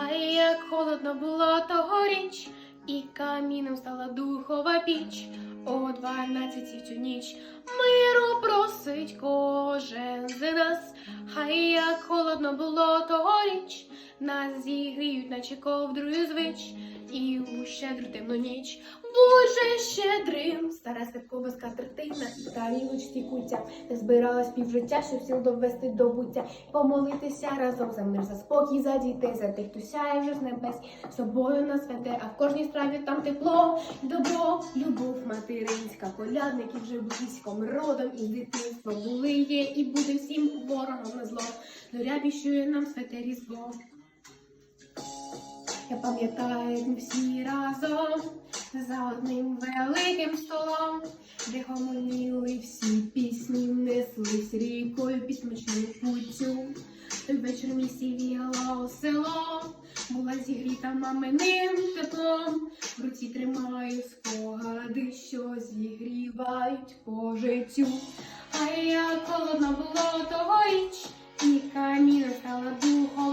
Хай як холодно було тогоріч, і каміном стала духова піч. О дванадцятій цю ніч миру просить кожен з нас. Хай як холодно було тогоріч, нас зігріють, наче ковдрою звич, і у щедру темну ніч. Будь же щедрим, стара святкова скатертина і тарілочці куття. Ти збиралась півжиття, щоб сил довести до буття. Помолитися разом за мир, за спокій, за дітей, за тих, хто сяє вже з небес, собою на святе, а в кожній страві там тепло, добро, любов материнська, колядників вже близько, ми родом із дитинства були, є і буде всім ворогом на зло. Зоря віщує нам святе різдво. Я пам'ятаю, як ми всі разом за одним великим столом, де гомоніли всі пісні, неслись рікою пісмичну путтю. Той вечір в місті віяло село, була зігріта маминим теплом. В руці тримаю спогади, що зігрівають по життю. А як холодно було тогоріч, і каміном стала. О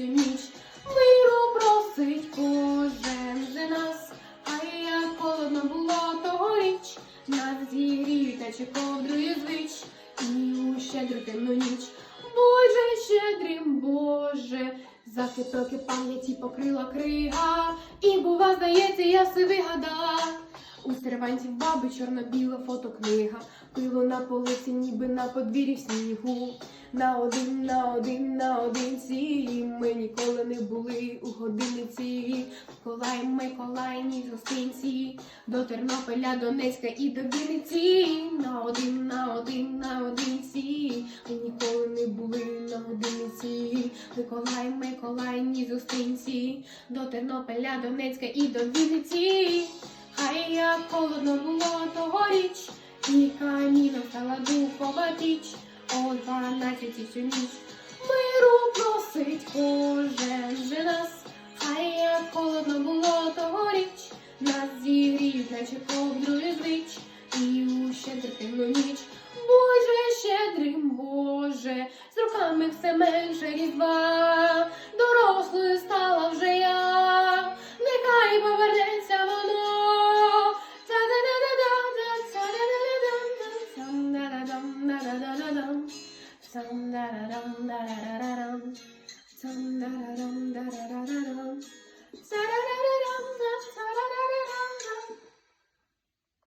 дванадцяті ніч миру просить кожен з нас. А як холодно було тогоріч, нас зігріють, наче ковдрою звич, і у щедру темну ніч. Боже, щедрим, Боже, за кипоки пам'яті покрила крига, і бува, здається, я все вигадала. У сервантів баби чорно-біла фотокнига, пило на полиці, ніби на подвір'ї снігу. На один, на один, на одинці, ми ніколи не були у годинниці. Миколай, Миколайні гостинці, до Тернополя, Донецька і до Вінниці. На один, на один, на одинці, ми ніколи не були на годинниці. Миколай, Миколайні зустрінці, до Тернополя, Донецька і до Вінниці а і як холодно було тогоріч, і каміном стала духова піч, о дванадцяті всю ніч. Миру просить кожен же нас, а і як холодно було тогоріч, нас зігріють, наче ковдру звич, і у щедритивну ніч. Боже, щедрим, Боже, з руками все менше різдва. dum dum da da dum da da da dum dum da da dum da da da